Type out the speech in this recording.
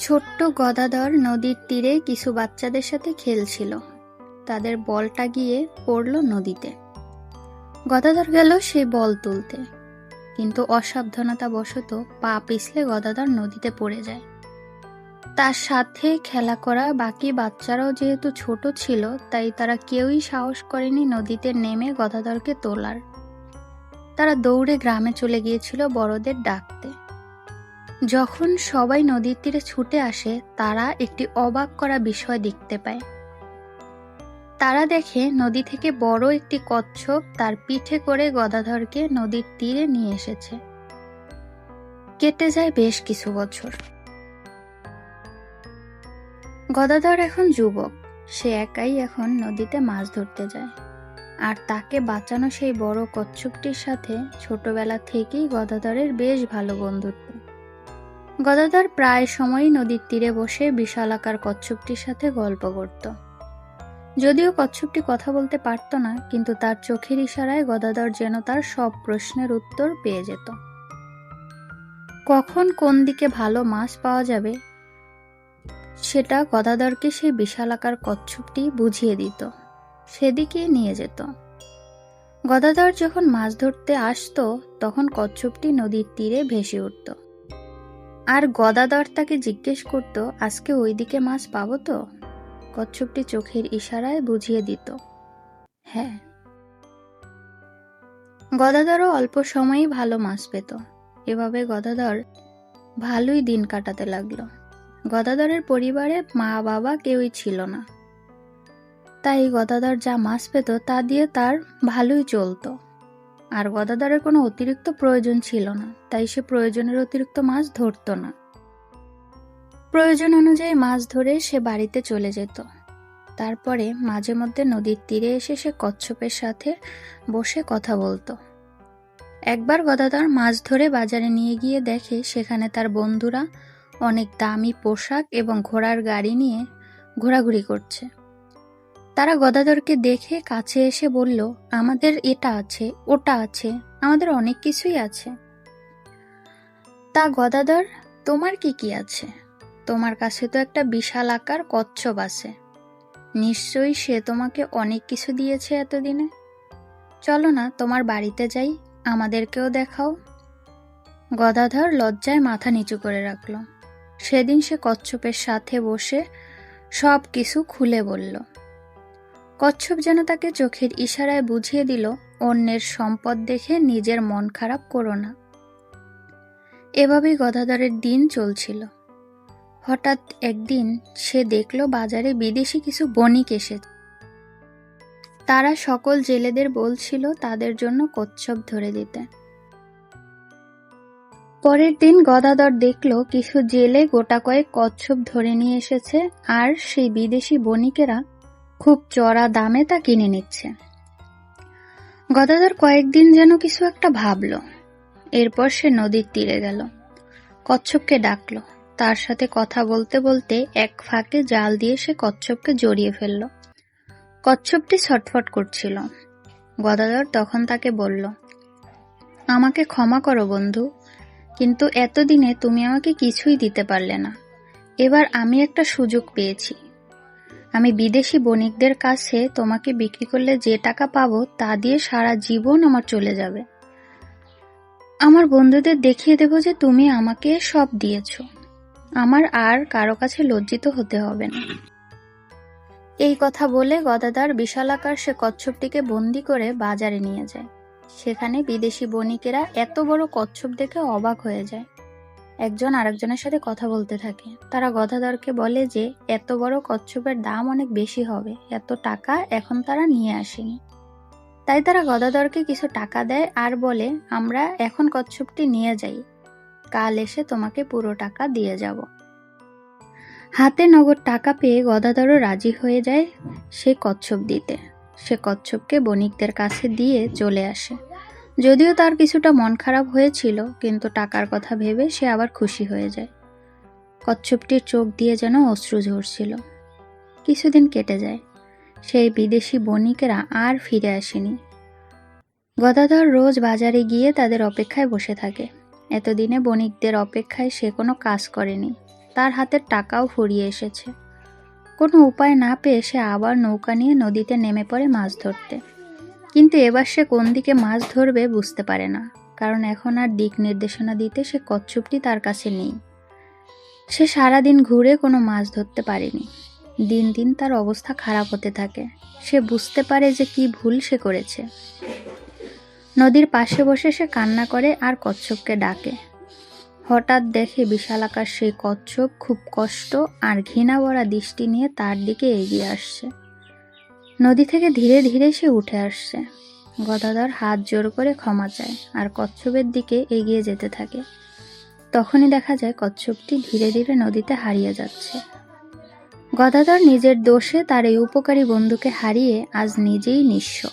ছোট্ট গদাধর নদীর তীরে কিছু বাচ্চাদের সাথে খেলছিল। তাদের বলটা গিয়ে পড়ল নদীতে। গদাধর গেল সেই বল তুলতে। কিন্তু অসাবধানতা বশত পা পিছলে গদাধর নদীতে পড়ে যায়। তার সাথে খেলা করা বাকি বাচ্চারাও যেহেতু ছোট ছিল, তাই তারা কেউই সাহস করেনি নদীতে নেমে গদাধরকে তোলার। তারা দৌড়ে গ্রামে চলে গিয়েছিল বড়দের ডাকতে। যখন সবাই নদীর তীরে ছুটে আসে, তারা একটি অবাক করা বিষয় দেখতে পায়। তারা দেখে নদী থেকে বড় একটি কচ্ছপ তার পিঠে করে গদাধরকে নদীর তীরে নিয়ে এসেছে। কেটে যায় বেশ কিছু বছর। গদাধর এখন যুবক। সে একাই এখন নদীতে মাছ ধরতে যায়। আর তাকে বাঁচানো সেই বড় কচ্ছপটির সাথে ছোটবেলা থেকেই গদাধরের বেশ ভালো বন্ধুত্ব। গদাধর প্রায় সময়ই নদীর তীরে বসে বিশালাকার কচ্ছপটির সাথে গল্প করত। যদিও কচ্ছপটি কথা বলতে পারত না, কিন্তু তার চোখের ইশারায় গদাধর যেন তার সব প্রশ্নের উত্তর পেয়ে যেত। কখন কোন দিকে ভালো মাছ পাওয়া যাবে, সেটা গদাধরকে সেই বিশালাকার কচ্ছপটি বুঝিয়ে দিত সেদিকে নিয়ে যেত। গদাধর যখন মাছ ধরতে আসতো, তখন কচ্ছপটি নদীর তীরে ভেসে উঠত। আর গদাধর তাকে জিজ্ঞেস করত, আজকে ওইদিকে মাছ পাবো তো? কচ্ছপটি চোখের ইশারায় বুঝিয়ে দিত। হ্যাঁ। গদাধরও অল্প সময়েই ভালো মাছ পেত। এভাবে গদাধর ভালোই দিন কাটাতে লাগল। গদাধরের পরিবারে মা বাবা কেউই ছিল না। তাই গদাধর যা মাছ পেত তা দিয়ে তার ভালোই চলতো। আর গদাদারের কোনো অতিরিক্ত প্রয়োজন ছিল না, তাই সে প্রয়োজনের অতিরিক্ত মাছ ধরতো না। প্রয়োজন অনুযায়ী মাছ ধরে সে বাড়িতে চলে যেত। তারপরে মাঝে মধ্যে নদীর তীরে এসে সে কচ্ছপের সাথে বসে কথা বলতো। একবার গদাধর মাছ ধরে বাজারে নিয়ে গিয়ে দেখে সেখানে তার বন্ধুরা অনেক দামি পোশাক এবং ঘোড়ার গাড়ি নিয়ে ঘোরাঘুরি করছে। তারা গদাধরকে দেখে কাছে এসে বলল, আমাদের এটা আছে, ওটা আছে, আমাদের অনেক কিছুই আছে। তা গদাধর, তোমার কি কি আছে? তোমার কাছে তো একটা বিশাল আকার কচ্ছপ আছে। নিশ্চয়ই সে তোমাকে অনেক কিছু দিয়েছে এতদিনে। চলো না, তোমার বাড়িতে যাই, আমাদেরকেও দেখাও গদাধর লজ্জায় মাথা নিচু করে রাখল। সেদিন সে কচ্ছপের সাথে বসে সব কিছু খুলে বলল কচ্ছপ যেন তাকে চোখের ইশারায় বুঝিয়ে দিল, অন্যের সম্পদ দেখে নিজের মন খারাপ করো না। এভাবেই গদাধরের দিন চলছিল। হঠাৎ একদিন সে দেখল বাজারে বিদেশি কিছু বণিক এসেছে। তারা সকল জেলেদের বলছিল তাদের জন্য কচ্ছপ ধরে দিতে। পরের দিন গদাধর দেখল কিছু জেলে গোটা কয়েক কচ্ছপ ধরে নিয়ে এসেছে, আর সেই বিদেশি বণিকেরা খুব চড়া দামে তা কিনে নিচ্ছে। গদাধর কয়েকদিন যেন কিছু একটা ভাবল। এরপর সে নদীর তীরে গেল। কচ্ছপকে ডাকলো। তার সাথে কথা বলতে বলতে এক ফাঁকে জাল দিয়ে সে কচ্ছপকে জড়িয়ে ফেলল। কচ্ছপটি ছটফট করছিল। গদাধর তখন তাকে বলল, আমাকে ক্ষমা করো বন্ধু, কিন্তু এতদিনে তুমি আমাকে কিছুই দিতে পারলে না। এবার আমি একটা সুযোগ পেয়েছি। আমি বিদেশি বণিকদের কাছে তোমাকে বিক্রি করলে যে টাকা পাবো তা দিয়ে সারা জীবন আমার চলে যাবে। আমার বন্ধুদের দেখিয়ে দেব যে তুমি আমাকে সব দিয়েছ। আমার আর কারও কাছে লজ্জিত হতে হবে না। এই কথা বলে গদাদার বিশালাকার সে কচ্ছপটিকে বন্দি করে বাজারে নিয়ে যায়। সেখানে বিদেশি বণিকেরা এত বড় কচ্ছপ দেখে অবাক হয়ে যায়। একজন আরেকজনের সাথে কথা বলতে থাকে। তারা গদাধরকে বলে যে, এত বড় কচ্ছপের দাম অনেক বেশি হবে। এত টাকা এখন তারা নিয়ে আসেনি। তাই তারা গদাধরকে কিছু টাকা দেয় আর বলে, আমরা এখন কচ্ছপটি নিয়ে যাই। কাল এসে তোমাকে পুরো টাকা দিয়ে যাব। হাতে নগদ টাকা পেয়ে গদাধরও রাজি হয়ে যায় সে কচ্ছপ দিতে। সে কচ্ছপকে বণিকদের কাছে দিয়ে চলে আসে। যদিও তার কিছুটা মন খারাপ হয়েছিল, কিন্তু টাকার কথা ভেবে সে আবার খুশি হয়ে যায়। কচ্ছপটির চোখ দিয়ে যেন অশ্রু ঝরছিল। কিছুদিন কেটে যায়। সেই বিদেশি বণিকেরা আর ফিরে আসেনি। গদাধর রোজ বাজারে গিয়ে তাদের অপেক্ষায় বসে থাকে। এতদিনে বণিকদের অপেক্ষায় সে কোনো কাজ করেনি। তার হাতের টাকাও ফুরিয়ে এসেছে। কোনো উপায় না পেয়ে সে আবার নৌকা নিয়ে নদীতে নেমে পড়ে মাছ ধরতে। কিন্তু এবার সে কোন দিকে মাছ ধরবে বুঝতে পারে না, কারণ এখন আর দিক নির্দেশনা দিতে সে কচ্ছপটি তার কাছে নেই। সে সারাদিন ঘুরে কোনো মাছ ধরতে পারেনি। দিন দিন তার অবস্থা খারাপ হতে থাকে। সে বুঝতে পারে যে কি ভুল সে করেছে। নদীর পাশে বসে সে কান্না করে আর কচ্ছপকে ডাকে। হঠাৎ দেখে বিশালাকার সেই কচ্ছপ খুব কষ্ট আর ঘৃণা ভরা দৃষ্টি নিয়ে তার দিকে এগিয়ে আসছে। নদী থেকে ধীরে ধীরে সে উঠে আসছে। গদাধর হাত জোর করে ক্ষমা চায় আর কচ্ছপের দিকে এগিয়ে যেতে থাকে। তখনই দেখা যায় কচ্ছপটি ধীরে ধীরে নদীতে হারিয়ে যাচ্ছে। গদাধর নিজের দোষে তার এই উপকারী বন্ধুকে হারিয়ে আজ নিজেই নিঃস্ব।